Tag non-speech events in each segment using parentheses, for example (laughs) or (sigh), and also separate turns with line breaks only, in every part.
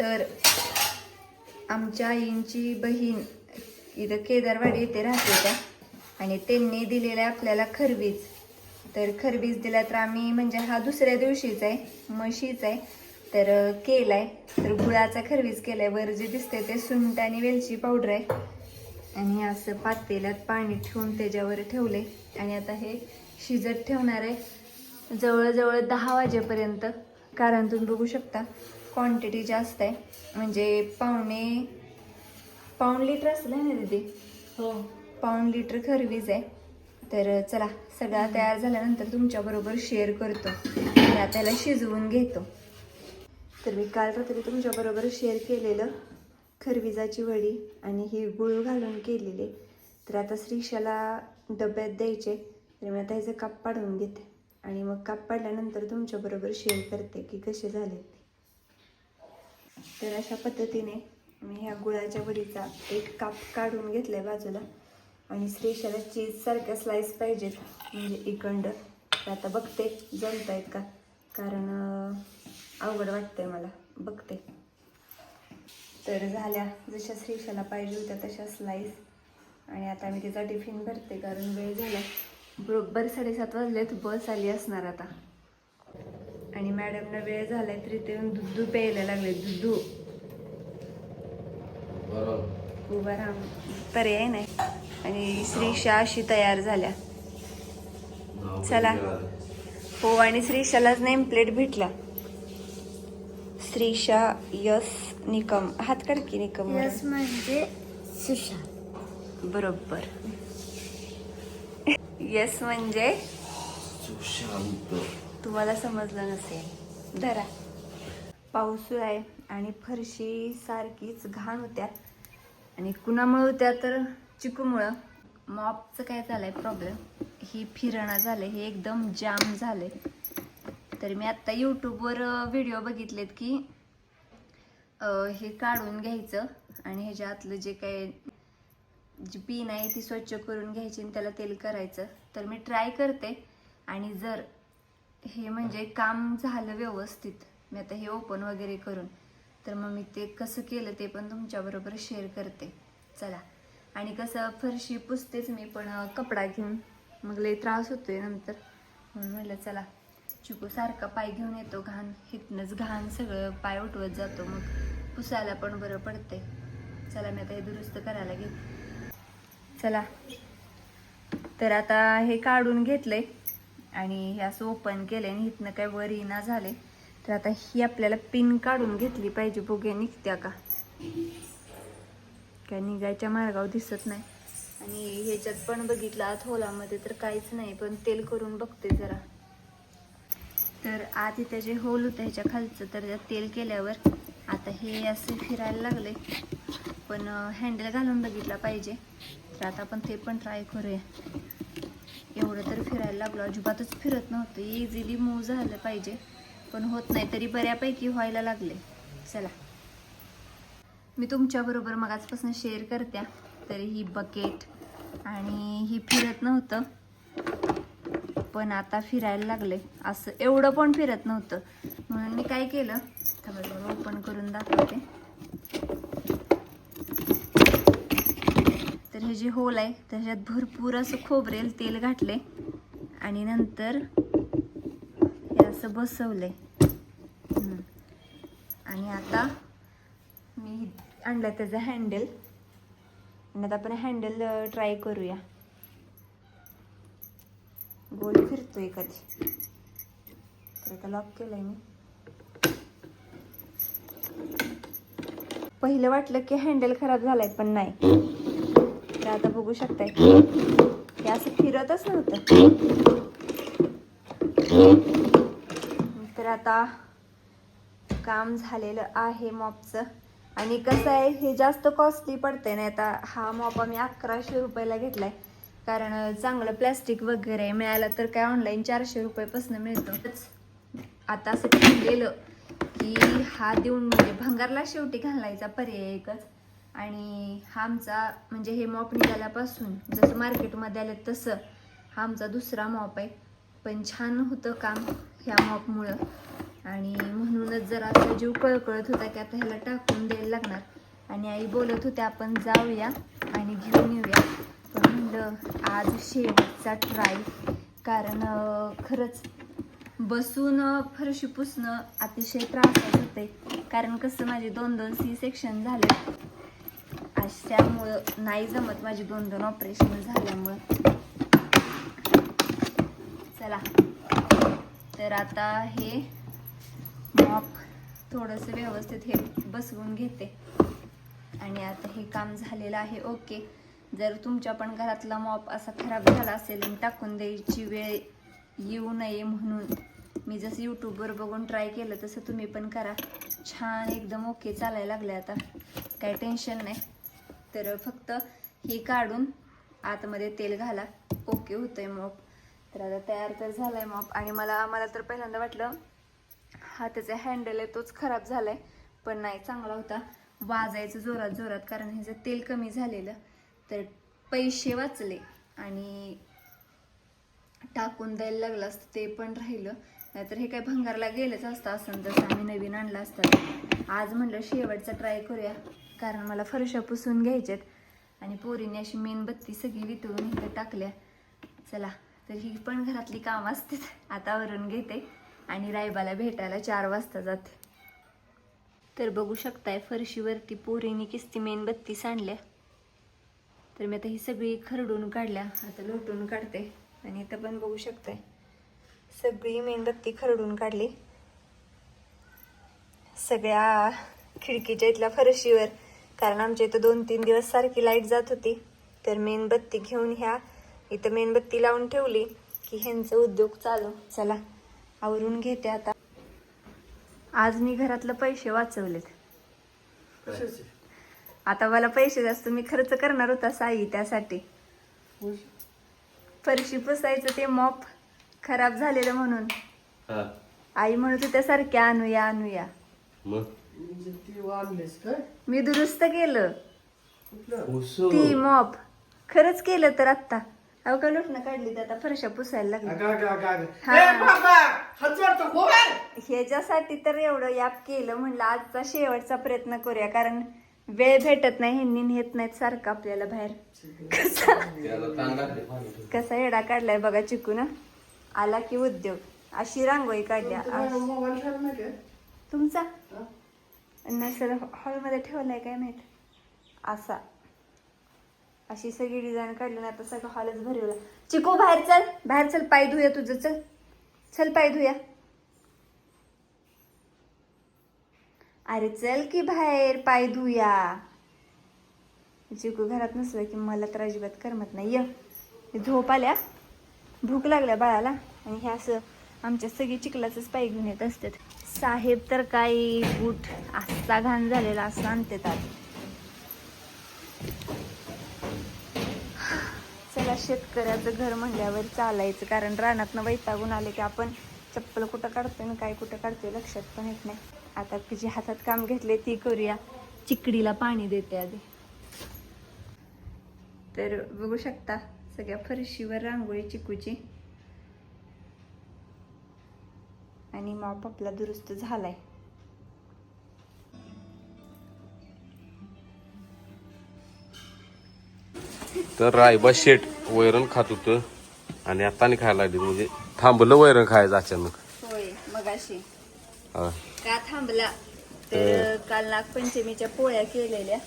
तर आमच्या आईंची बहीण इथं केदारवाडी येथे राहते त्या आणि त्यांनी दिलेलं आहे आपल्याला खरबीज. तर खरबीज दिला तर आम्ही म्हणजे हा दुसऱ्या दिवशीच आहे म्हशीच आहे तर केला केलाय. तर गुळाचा खरबीज केलाय वर जे दिसते ते सुंट आणि वेलची पावडर आहे. आणि असं पातेल्यात पाणी ठेवून त्याच्यावर ठेवले आणि आता हे शिजत ठेवणार आहे जवळजवळ दहा वाजेपर्यंत. कारण तुम्ही बघू शकता क्वांटिटी जास्त आहे. म्हणजे पावणे पाऊण लिटर असलं ना दीदी?
हो.
पाऊण लिटर खरवीज आहे. तर चला सगळा तयार झाल्यानंतर तुमच्याबरोबर शेअर करतो. आणि आता त्याला शिजवून घेतो. तर मी काल रात्री तुमच्याबरोबर शेअर केलेलं खरविजाची वडी आणि ही गुळ घालून केलेली. तर आता श्रीशाला डब्यात द्यायचे. तर मी आता ह्याचं काप पाडून घेते. आणि मग काप पाडल्यानंतर तुमच्याबरोबर शेअर करते की कसे झाले तर अशा पद्धतीने मी ह्या गुळाच्या वडीचा एक काप काढून घेतलाय बाजूला. आणि श्रीशाला चीज सारख्या स्लाइस पाहिजेत म्हणजे इकंड. तर आता बघते जमतायत का? कारण अवघड वाटतंय मला. बघते. तर झाल्या. जशा श्रीशाला पाहिजे होत्या तशा स्लाइस आणि आता मी तिचा टिफिन भरते कारण वेळ झाला. बरोबर साडेसात वाजलेत. बस आली असणार आता. आणि मॅडमना वेळ झालाय तरी ते दुधू प्यायला लागले दुधू. उभा राहा. पर्याय नाही. आणि श्रीशा अशी तयार झाल्या. चला. हो आणि श्रीशालाच नेम प्लेट भेटला. श्रीशा यस निकम. हात काढ की निकम.
यस म्हणजे सुशांत.
बरोबर. येस म्हणजे?
सुशांत.
तुम्हाला समजलं नसेल. धरा. पाऊस आहे आणि फरशी सारखीच घाण होत्या. आणि कुणामुळे होत्या तर चिकूमुळं. मॉपचं काय झालंय प्रॉब्लेम ही फिरणं झालं हे एकदम जाम झाले तर मी आत्ता यूट्यूबवर व्हिडिओ बघितलेत की हे काढून घ्यायचं आणि ह्याच्या आतलं जे काय जी पीन आहे ती स्वच्छ करून घ्यायची आणि त्याला तेल करायचं. तर मी ट्राय करते आणि जर हे म्हणजे काम झालं व्यवस्थित. मी आता हे ओपन वगैरे करून तर मग मी ते कसं केलं ते पण तुमच्याबरोबर शेअर करते. चला. आणि कसं फरशी पुसतेच मी पण कपडा घेऊन. मग लई त्रास होतोय नंतर. म्हणून म्हटलं चला. चिकू सारखा पाय घेऊन येतो घाण. हितनंच घाण सगळं पाय उठवत जातो. मग पुसायला पण बरं पडते चला मी आता हे दुरुस्त करायला घेते. चला. तर आता हे काढून घेतलंय. आणि हे असं ओपन केलं आणि इथनं काय वर इना झाले तर आता ही आपल्याला पिन काढून घेतली पाहिजे. बघूया निघत्या का? काय निघायच्या मार्गावर दिसत नाही. आणि ह्याच्यात पण बघितलं आत होलामध्ये तर काहीच नाही पण तेल करून बघते जरा. तर आत इथं जे होल होतं ह्याच्या खालचं तर त्यात तेल केल्यावर आता हे असे फिरायला लागले पण हँडल घालून बघितला पाहिजे. तर आता आपण ते पण ट्राय करूया. एवढं तर फिरायला लागलो. अजिबातच फिरत नव्हतं. इझिली मूव झालं पाहिजे. पण होत नाही तरी बऱ्यापैकी व्हायला लागले. चला. मी तुमच्याबरोबर मगाचपासून शेअर करत्या तरी ही बकेट आणि ही फिरत नव्हतं. पण आता फिरायला लागले. असं एवढं पण फिरत नव्हतं. म्हणून मी काय केलं? ओपन करून दाखवते. हे जे होल आहे त्याच्यात भरपूर असं खोबरेल तेल घातले आणि नंतर हे असं बसवलं आहे आणि आता मी आणलं त्याचं हँडल. आणि आता आपण हँडल ट्राय करूया. गोल फिरतोय कधी. तर आता लॉक केलंय मी. पहिलं वाटलं की हँडल खराब झालाय पण नाही. आता बघू शकताय. हे असं फिरतच नव्हतं. तर आता काम झालेलं आहे मॉपचं. आणि कसं आहे हे जास्त कॉस्टली पडतंय नाही आता हा मॉप आम्ही अकराशे रुपयाला घेतलाय. कारण चांगलं प्लॅस्टिक वगैरे मिळालं तर काय ऑनलाईन चारशे रुपयापासून मिळतोच आता असं ठरलेलं की हा देऊन म्हणजे भंगारला शेवटी घालायचा पर्याय एकच. आणि हा आमचा म्हणजे हे मॉप निघाल्यापासून जसं मार्केटमध्ये आलं तसं हा आमचा दुसरा मॉप आहे. पण छान होतं काम ह्या मॉपमुळं आणि म्हणूनच जरा असा जीव कळकळत होता की आता ह्याला टाकून द्यायला लागणार. आणि आई बोलत होते आपण जाऊया आणि घेऊन येऊया. पण म्हणलं आज शेवटचा ट्राय कारण खरंच बसून फरशी पुसणं अतिशय त्रासात होते कारण कसं माझे दोन दोन सी सेक्शन झाले त्यामुळं नाही जमत माझी दोन दोन ऑपरेशन झाल्यामुळं. चला. तर आता हे मॉप थोडंसं व्यवस्थित हे बसवून घेते. आणि आता हे काम झालेलं आहे. ओके. जर तुमच्या पण घरातला मॉप असा खराब झाला असेल आणि टाकून द्यायची वेळ येऊ नये म्हणून. मी जसं यूट्यूबवर बघून ट्राय केलं तसं तुम्ही पण करा. छान एकदम ओके चालायला लागले आता. काही टेन्शन नाही. तर फक्त हे काढून आतमध्ये तेल घाला. ओके होतंय मॉप. तर आता तयार तर झालाय मॉप. आणि मला मला तर पहिल्यांदा वाटलं हा त्याचा हँडल आहे तोच खराब झालाय. पण नाही चांगला होता. वाजायचं जोरात जोरात कारण ह्याचं तेल कमी झालेलं तर पैसे वाचले. आणि टाकून द्यायला लागलं असतं ते पण राहिलं. नाहीतर हे काय भंगारला गेलंच असतं असं तसं आम्ही नवीन आणलं असतं. आज म्हणलं शेवटचा ट्राय करूया. कारण मला फरशा पुसून घ्यायच्यात. आणि पोरीने अशी मेणबत्ती सगळी वितळून इथे टाकल्या. चला तर ही पण घरातली कामं असतात. आता आवरून घेते आणि रायबाला भेटायला चार वाजता जाते. तर बघू शकताय फरशीवरती पोरीने किस्ती मेणबत्ती सांडल्या. तर मी आता ही सगळी खरडून काढल्या आता लोटून काढते. आणि इथं पण बघू शकताय सगळी मेणबत्ती खरडून काढली. सगळ्या खिडकीच्या इथल्या फरशीवर कारण आमच्या इथं दोन तीन दिवस सारखी लाइट जात होती. तर मेणबत्ती घेऊन ह्या इथं मेणबत्ती लावून ठेवली की ह्यांचं उद्योग चालू. चला आवरून घेते आता. आज मी घरातलं पैसे वाचवलेत. आता मला पैसे जास्त मी खर्च करणार होता साई त्यासाठी. फरशी पुसायचं ते मॉप खराब झालेलं म्हणून. आई म्हणत होत्या सारख्या आणूया आणूया.
मग?
म्हणजे ती वाढलीस काय
मी दुरुस्त केलं. ती मॉप खरंच केलं तर आत्ता. अहो का लोटणं काढली तर आता फरशा पुसायला लागली. ह्याच्यासाठी तर एवढं याप केलं म्हणलं आजचा शेवटचा प्रयत्न करूया कारण वेळ भेटत नाही ह्यांनी नेत नाहीत सारखं आपल्याला बाहेर. कसा? कसा येडा काढलाय बघा चिकून आला की उद्योग. अशी रांगोळी काढल्या? तुमचा? नाही सर हॉलमध्ये आहे काय माहीत? असा. अशी सगळी डिझाईन काढली ना आता सगळं हॉलच भरवला चिकू बाहेर चल. बाहेर चल पाय धुया तुझं. चल. चल पाय धुया. अरे चल की बाहेर पाय धुया. चिकू घरात नसलं की मला तर अजिबात करमत नाही. ये. झोप आल्या भूक लागल्या बाळाला. आणि हे असं आमच्या सगळी चिखलाचंच पाय घेऊन येत असतात. साहेब तर काही बूट असा घाण झालेला असं आणतात आज. चला शेतकऱ्याचं घर म्हणल्यावर चालायचं कारण रानातनं वैतागून आले की आपण चप्पल कुठं काढतोय ना काय कुठं काढतोय लक्षात पण येत नाही. आता जी हातात काम घेतले ती करूया. चिकडीला पाणी देते आधी. तर बघू शकता सगळ्या फरशीवर रांगोळी चिकूची. आणि माप आपला दुरुस्त झालाय.
तर रायबा शेट वैरण खात होतं आणि आता नाही खायला लागली. म्हणजे थांबलं वैरण खायचं अचानक.
होय मगाशी.
हा.
का थांबला? तर काल नागपंचमीच्या पोळ्या केलेल्या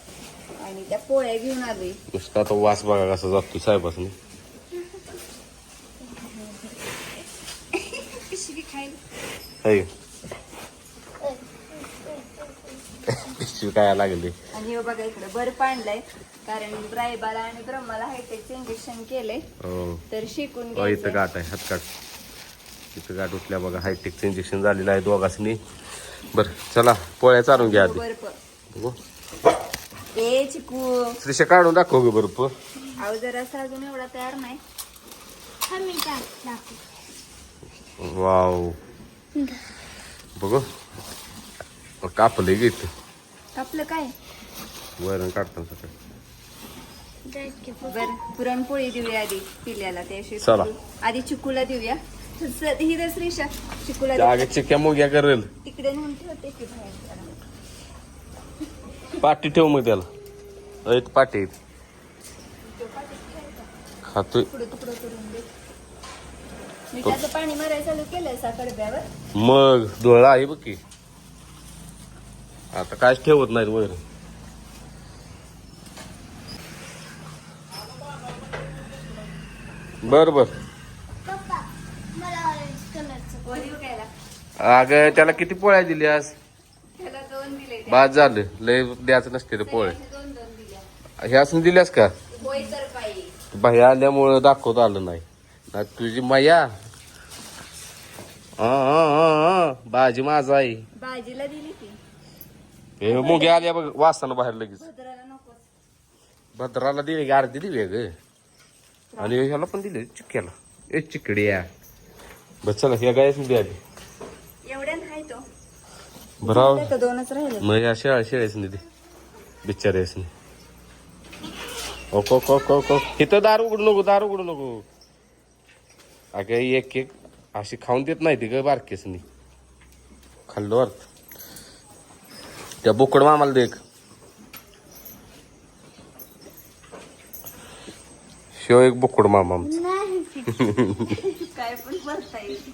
आणि त्या पोळ्या घेऊन आलोय.
नुसता आता वास बघा कसा जातो साहेबासनी
पिशवी खायला
है का? पिशवी काय लागली
आणि हे बघा इकडे बर्फ आणलाय कारण ब्रायबाला आणि ब्रह्माला हायटेकचं इंजेक्शन केलंय.
हो.
तर शिकून
इथं गाठ आहे हातकाट इथं गाठ उठल्या बघा हायटेकचं इंजेक्शन झालेलं आहे दोघांनी बर चला पोळ्या चालून घ्या आधी.
बर्फ
बघू.
ए चिकू.
श्रीशा काढून दाखव गे बरं
अहो जरासा अजून एवढा तयार नाही.
वाव. बघू. कापले इथं
आपलं काय?
वैरण सकाळी.
बर पुरणपोळी देऊया आधी पिल्याला त्याशी. आधी चिकूला देऊया. स- ही श्रीषा चिकूला
आगे चिक्या मुग्या करेल.
तिकडे नेऊन ठेवते की बाहेर जरा.
पाठी ठेव मग त्याला. एक पाठी खातोय.
तुकडं तुकडं करून दे. मी त्याचं पाणी मारायला चालू केलंय साखरब्यावर
मग डोळा आहे बघ की. आता कायच ठेवत नाहीत वर. बर बर. अगं त्याला किती पोळ्या दिल्यास
त्याला दोन दिले त्या.
बाद झालं. लय द्यायचं नसते ते पोळे
सगळ्यांचे दोन दोन दिल्या.
हे असून दिल्यास का? बाह्या आल्यामुळं दाखवता आलं नाही. तुझी माया. बाजी माझा आहे.
भाजीला दिली की.
हे मुगे आल्या बघ वासानं बाहेर लगेच.
भद्राला
दिले अर्धी दिली ग आणि ह्याला पण दिले चिक्क्याला. ए चिकड्या. बस चला ह्या गायच द्या आधी
एवढ्या नाही तो. दोनच राहिले.
मग या शेळा शेळायच नाही ते बिचारायच नाही ओको को को को इथं दार उघडू नको दार उघडू नको. अगं एक एक. अशी खाऊन देत नाही ती ग बारकेस नाही खाल्लो अर्थ त्या बोकड मामाला देख शिव एक बोकड मामा (laughs)
काय पण येईल.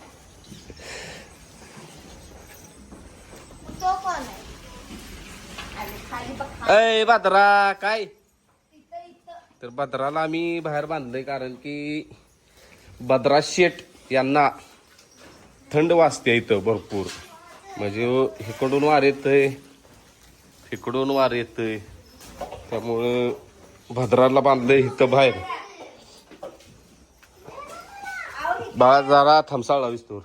अय बादरा काय?
इथं इथं.
तर बद्राला आम्ही बाहेर बांधलंय कारण की बद्रा शेठ यांना थंड वाजते इथं भरपूर. म्हणजे इकडून वार येतंय इकडून वार येतंय. त्यामुळं भद्राला बांधलंय इथं बाहेर. बाळा जरा थांबसाळा विस्तोर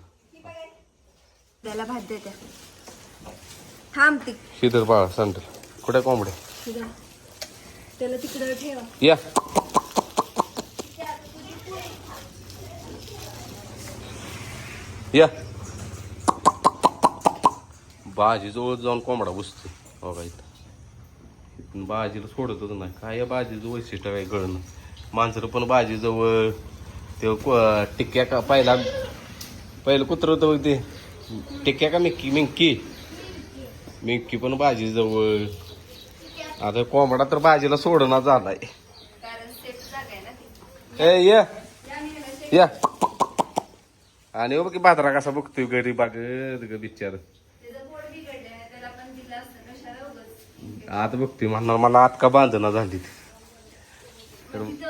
त्याला भात देत्या थांब ती.
शिदर बाळा सांडल कुठे कोंबड्या?
त्याला तिकडं ठेवा.
या. या. बाजी जवळ जाऊन कोंबडा बसतो बघा इथं. इथून बाजीला सोडतच नाही. काय या बाजीचं वैशिष्ट्य काय कळणं? माणसं पण बाजीजवळ. ते टिक्क्या का पहिला पहिलं कुत्र होतं बघ ते. टिक्क्या का मिक्की? मिंकी. मिंकी पण बाजीजवळ. आता कोंबडा तर बाजीला सोडणं झालाय. ए या.
या.
आणि बघ की बाजरा कसा बघतोय गरीब बाग ग बिचार. आता बघतोय म्हणणार मला आत का बांधना झाली ती.
भीती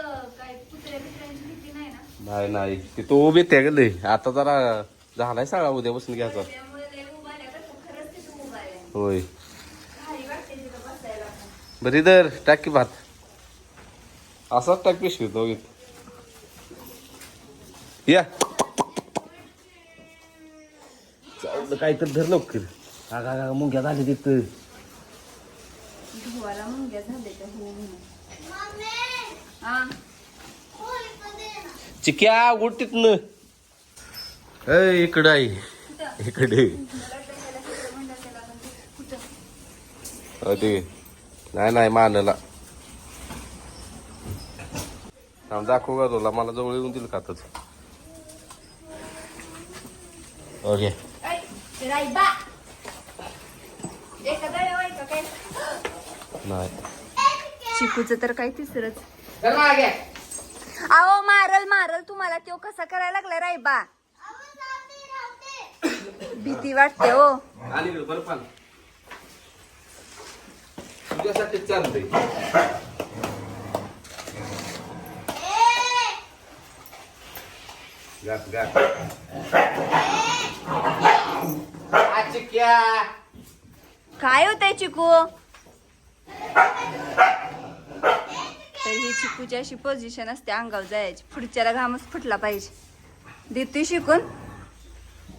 नाही
नाही ते तो उभे त्या गेले आता जरा झालाय सगळा घ्यायचा.
तिथं उभा आहे
होय. बरी दर टाक भात. असाच टाक पिशवी तो या. काय तर धर लवकर. आगा आगा मुंग्या झाली तिथं
धुवाला मुंग्या झाले त्या हो. म्हणून हा
चिक्या उठ तिथनं ए इकडं आहे इकडे.
ते कुठं?
अ ते नाही नाही मानला. दाखवू का तुला. मला जवळ येऊन दिल का आताच ओके.
काय?
नाही.
चिकूचं तर काय तिसरंच. अहो मारल मारल तुम्हाला. तो कसा करायला
अहो जाते राहते
भीती वाटते हो.
बरं तुझ्यासाठी चालतंय. गात गात आ, चिक्या
काय होतंय चिकू? तर ही चिकूची अशी पोझिशन असते अंगावर जायची. पुढच्याला घामच फुटला पाहिजे. देतोय शिकून.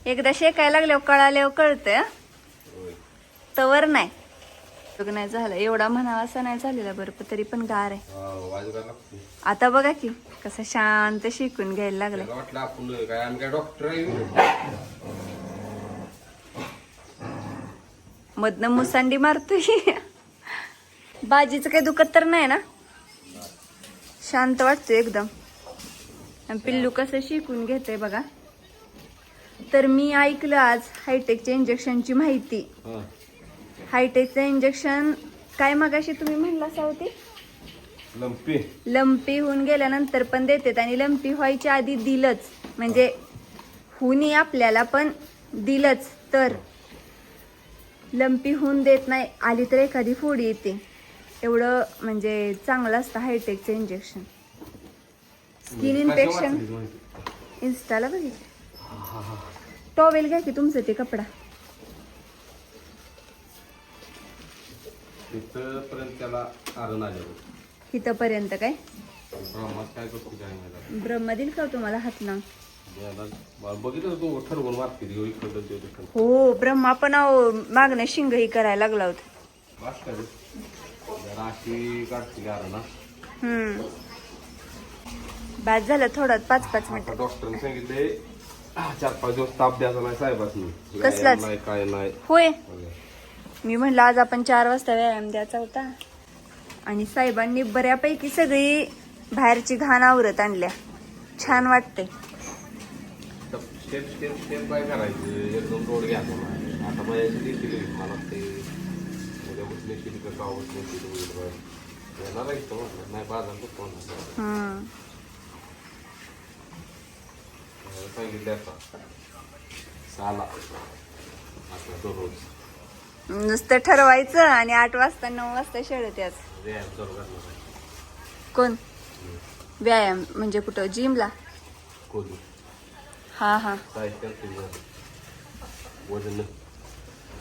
एकदा शेकायला लागल्यावर कळाल्यावर कळतंय हं? तवर नाही. उपयोग नाही झालं. एवढा म्हणावा असं नाही झालेला बरं तरी पण गार आहे. आता बघा की कसं शांत शिकून घ्यायला लागलाय
मला वाटलं आपण काय आम्ही काय डॉक्टर आहे
मधनं मुसांडी मारतोय. बाजीचं काही दुखत तर नाही ना? शांत वाटतोय एकदम. पिल्लू कसं शिकून घेतय बघा. तर मी ऐकलं आज हायटेकच्या इंजेक्शनची माहिती. हायटेकचं इंजेक्शन काय मगाशी तुम्ही म्हणला सावती?
लंपी.
लंपी होऊन गेल्यानंतर पण देतात आणि लंपी व्हायच्या आधी दिलंच. म्हणजे हुनी आपल्याला पण दिलंच. तर लंपी होऊन देत नाही आली तर एखादी फोडी येते. एवढं म्हणजे चांगलं असतं हायटेकचं इंजेक्शन स्किन इन्फेक्शन इन्स्टाला बघितलं? टॉवेल घ्या की तुमचं ते कपडा. इथंपर्यंत काय?
ब्रह्मात काय करतो काय माहिती
ब्रह्म दिल का तुम्हाला हात हो ब्रह्मा पण मागणं शिंग ही करायला लागला होता. बाद झालं थोडं पाच पाच मिनिट.
आता डॉक्टरने सांगितले "आ, चार पाच दिवस ताप द्यायचा नाही साहेबासनी.
कसलाच?
काय नाही.
होय. मी म्हणलं आज आपण चार वाजता व्यायाम द्यायचा होता. आणि साहेबांनी बऱ्यापैकी सगळी बाहेरची घाण आवरत आणल्या. छान वाटते
स्टेप स्टेप स्टेप काय करायचं. एकदम रोड घ्यायचा नाही आता मला ते उद्या उठले की तिथं का उठले की तिथं येणार आहे म्हटलं नाही बाजार होणार
हम्म
सांगितले आता. साला दररोज
नुसतं ठरवायचं आणि आठ वाजता नऊ वाजता शर्यत याच
व्यायाम चालू करणार आहे.
कोण? व्यायाम म्हणजे कुठं? जिमला?
कोणी?
हा हा.
काय करते वजन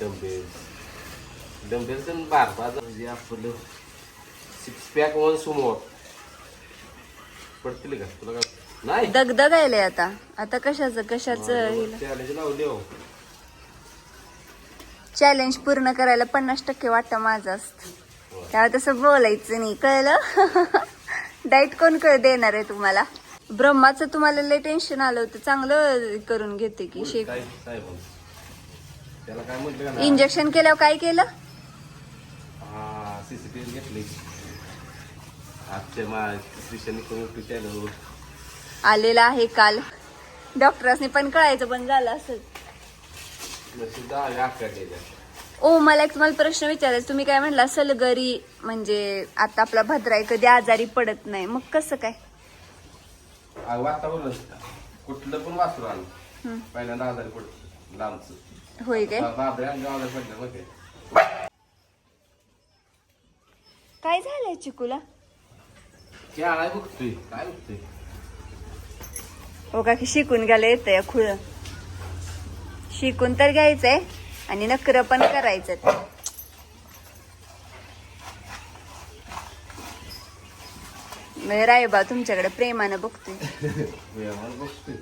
डंबेल्स डंबेल्स आणि बार बाजार म्हणजे आपलं सिक्स पॅक वन सुमो पडतील का तुला काय नाही
दगदग आले आता. आता कशाचं कशाचं
चॅलेंज लावले हो
चॅलेंज पूर्ण करायला पन्नास टक्के वाटतं माझं असत. त्यावेळी तसं बोलायचं नाही. कळलं? (laughs) डाईट कोण कळ देणार आहे तुम्हाला? ब्रह्माचं तुम्हाला लय टेन्शन आलं होतं. चांगलं करून घेते की शेक.
काय साहेब त्याला काय म्हटलं का नाही?
इंजेक्शन केल्यावर काय केलं?
हा सीसीटीव्ही घेतली. आजच्या मा दिवसांनी कोणी चॅनल
आलेला आहे काल. डॉक्टरांनी पण कळायचं पण झालं असं.
सुद्धा आख्या केल्या
ओ मला एक तुम्हाला प्रश्न विचारायचा. तुम्ही काय म्हणला सलगरी म्हणजे आता आपला भद्राई कधी आजारी पडत नाही. मग कसं काय?
आ, कुठलं पण वासरू आलं.
हम्म.
पहिल्यांदा आजारी पडत लांबच
होय काय?
आजारी पडलं मग काय.
काय झालंय चिकूला?
काय बघतोय. काय बघतोय?
हो का की शिकून गेलं येतंय खुळ. शिकून तर घ्यायचंय आणि नकर पण करायचं म्हणजे रायबा तुमच्याकडे प्रेमानं बघतोय.
बघतोय.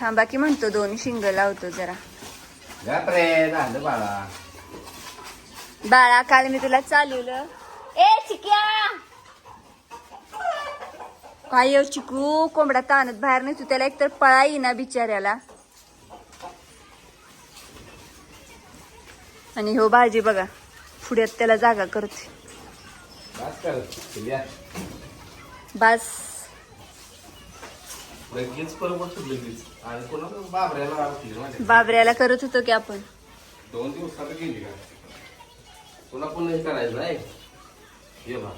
थांबा की म्हणतो दोन शिंग लावतो जरा.
रे झालं बाळा.
बाळा काल मी तुला चालवलं. ए चिक्या! काय येऊ चिकू? कोंबडा ताणत बाहेर नाही तू त्याला एकतर पळा येईना बिचाऱ्याला. आणि हो भाजी बघा. पुढ्यात त्याला जागा करते.
बस. लगेच परत लगेच. आणि बाबऱ्याला आवडली माझ्या
बाबऱ्याला करत होतो की आपण?
दोन दिवसात गेली का? तुला पण हे करायचं नाही. ये बा.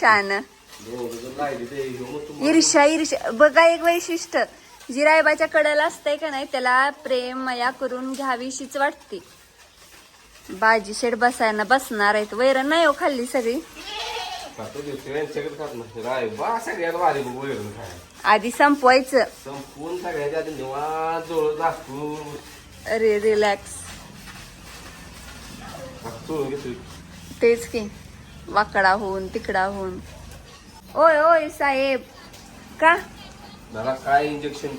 शान. ईर्ष्या ईर्ष्या. बघा एक वैशिष्ट्य. जी रायबाच्या कडेला असतंय का नाही त्याला प्रेम मया करून घ्यावीशीच वाटते. बाजी शेड बसायला बसणार आहेत. वैरण नाही हो खाल्ली सगळी? आधी संपवायचं.
संपून सगळ्याच्या आधी निवांत जवळ दाखवून
अरे रिलॅक्स तेच की वाकडा होऊन तिकडा होऊन. ओय ओय साहेब. का?
मला काय इंजेक्शन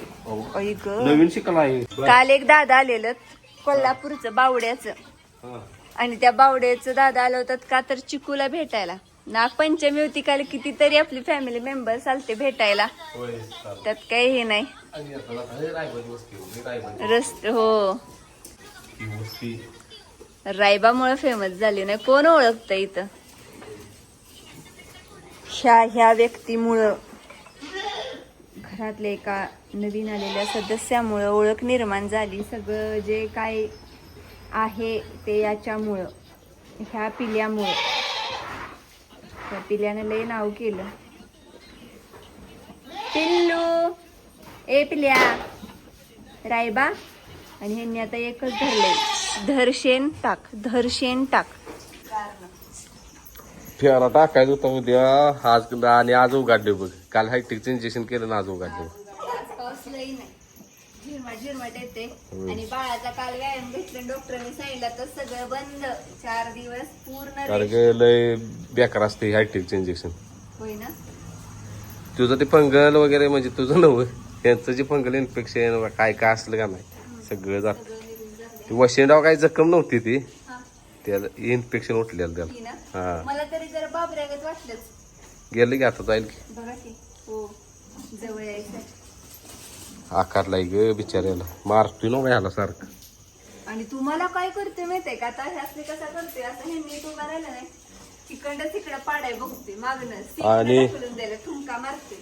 ओय ग.
नवीन शिकला आहे
काल एक दादा आलेलं कोल्हापूरचं बावड्याचं. आणि त्या बावड्याचं दादा आलं होतं का तर चिकूला भेटायला. नागपंचमी होती काल कितीतरी आपली फॅमिली मेंबर्स आलते भेटायला. त्यात काही हे नाही. रस्त हो. रायबामुळे फेमस झाली नाही. कोण ओळखतं इथं? ह्या ह्या व्यक्तीमुळं. घरातल्या एका नवीन आलेल्या सदस्यामुळं ओळख निर्माण झाली. सगळं जे काय आहे ते याच्यामुळं ह्या पिल्यामुळं. त्या पिल्यानं लय नाव केलं. पिल्लू ए पिल्या रायबा आणि ह्यांनी आता एकच धरलंय. धरशेन टाक धरशेन टाक.
फेरा टाकायचं होतं उद्या. आज आणि आज उघडले बघ. काल हायटेकचं इंजेक्शन केलं ना आज उघडले
आज नाही झिरमाट येते. आणि बाळाचा काल व्यायाम घेतला डॉक्टरने सांगितलं तर सगळं बंद. चार दिवस पूर्ण
कारण. की लय बेकार असते हायटेकचं इंजेक्शन
होय ना?
तुझं ते फंगल वगैरे म्हणजे तुझं नव्ह त्यांचं जे फंगल इन्फेक्शन काय काय असलं का नाही सगळं जात.
सगळं निघून झालंय.
ती वशिंडाव काही जखम नव्हती ती.
हा,
त्याला इन्फेक्शन उठलेलं त्याला.
ही ना?
हा.
मला तरी जरा बाबऱ्यागत वाटलंच.
गेलं की आता जाईल की.
बघा की. हो. जवळ यायचं.
आकारलाय ग बिचाऱ्याला. मारतोय ना ह्याला सारखं.
आणि तुम्हाला काय करते माहितीये का? आता ह्यासने कसा करते? असं हे नीट उभा राहिलं नाही. तिकडं तिकडं पाडाय बघते. मागणं
आणि-
ढकलून द्यायला. ठुमका मारते.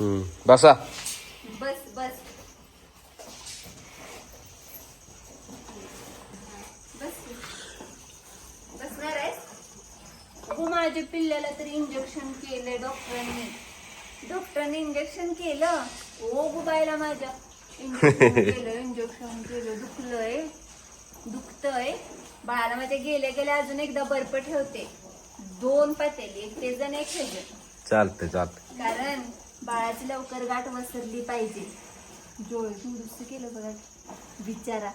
हम्म. बसा.
बस बस. बस. बसणार आहेस? माझ्या पिल्ल्याला तरी इंजेक्शन केलंय डॉक्टरांनी. डॉक्टरांनी इंजेक्शन केलं. ओ गुबायला माझ्या. इंजेक्शन केलं इंजेक्शन केलं दुखलंय. दुखतंय. बाळाला माझ्या गेले गेले अजून एकदा बर्फ ठेवते. दोन पातेली एक ते जण एक हे
चालतंय चालतंय.
कारण बाळाची लवकर गाठ वसरली पाहिजे. जोळ दुरुस्त केलं बघा. बिचारा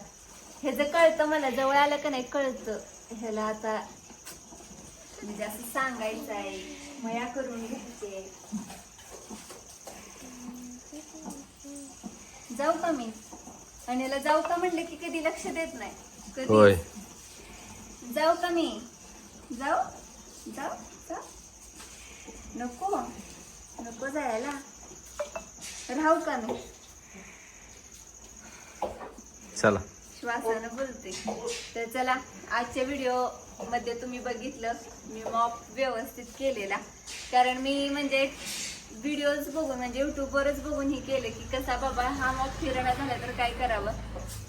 ह्याचं कळतं मला. जवळ आलं का नाही कळतं. ह्याला आता म्हणजे असं सांगायचं आहे मया करून घ्यायचे जाऊ का मी? आणि याला जाऊ का म्हणलं की कधी लक्ष देत नाही?
होय.
कधी जाऊ का मी? जाऊ? जाऊ? जाऊ? नको. नको जायला. राहू का मी?
चला.
श्वासानं बोलते. तर चला आजच्या व्हिडिओमध्ये तुम्ही बघितलं. मी मॉप व्यवस्थित केलेला. कारण मी म्हणजे व्हिडिओज बघून म्हणजे युट्यूबवरच बघून ही केलं की कसा बाबा हा मॉप फिरणा झाला तर काय करावं?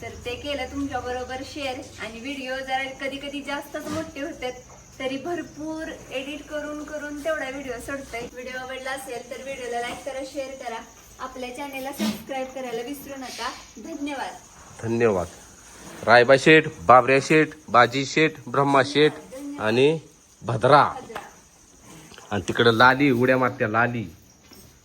तर ते केलं तुमच्या बरोबर शेअर आणि व्हिडिओ जरा कधी कधी जास्तच मोठे होतात तरी भरपूर एडिट करून करून तेवढा व्हिडिओ सोडतोय. व्हिडिओ आवडला असेल तर व्हिडिओला लाईक करा शेअर करा. आपल्या चॅनेलला सबस्क्राईब करायला विसरू नका. धन्यवाद.
धन्यवाद. रायबा शेठ बाबऱ्या शेठ बाजी शेठ ब्रह्मा शेठ आणि भद्रा. आणि तिकडं लाली उड्या मारत्या लाली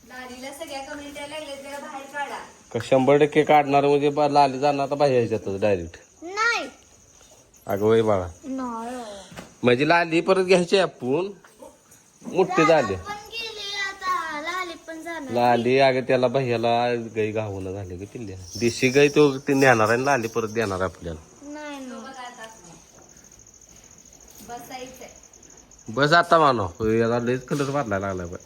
लालीला सगळ्या कमेंट लागल्या जरा बाहेर काढा
का शंभर टक्के काढणार म्हणजे बा- लाली जाणार तर बाहेर यायच्यातच डायरेक्ट
नाही.
अगं वय बाळा.
नाही
म्हणजे लाली परत घ्यायची आपण. मोठी झाली.
पण गेली आता. लाली पण जाणार.
लाली अगं त्याला भैयाला गाई घावणं झाले ग पिल्ल्या देशी गाई तो ते नेणार आहे लाली परत देणार आहे आपल्याला.
नाही
बस आता मानो याला लयच कलर बदलायला लागला बा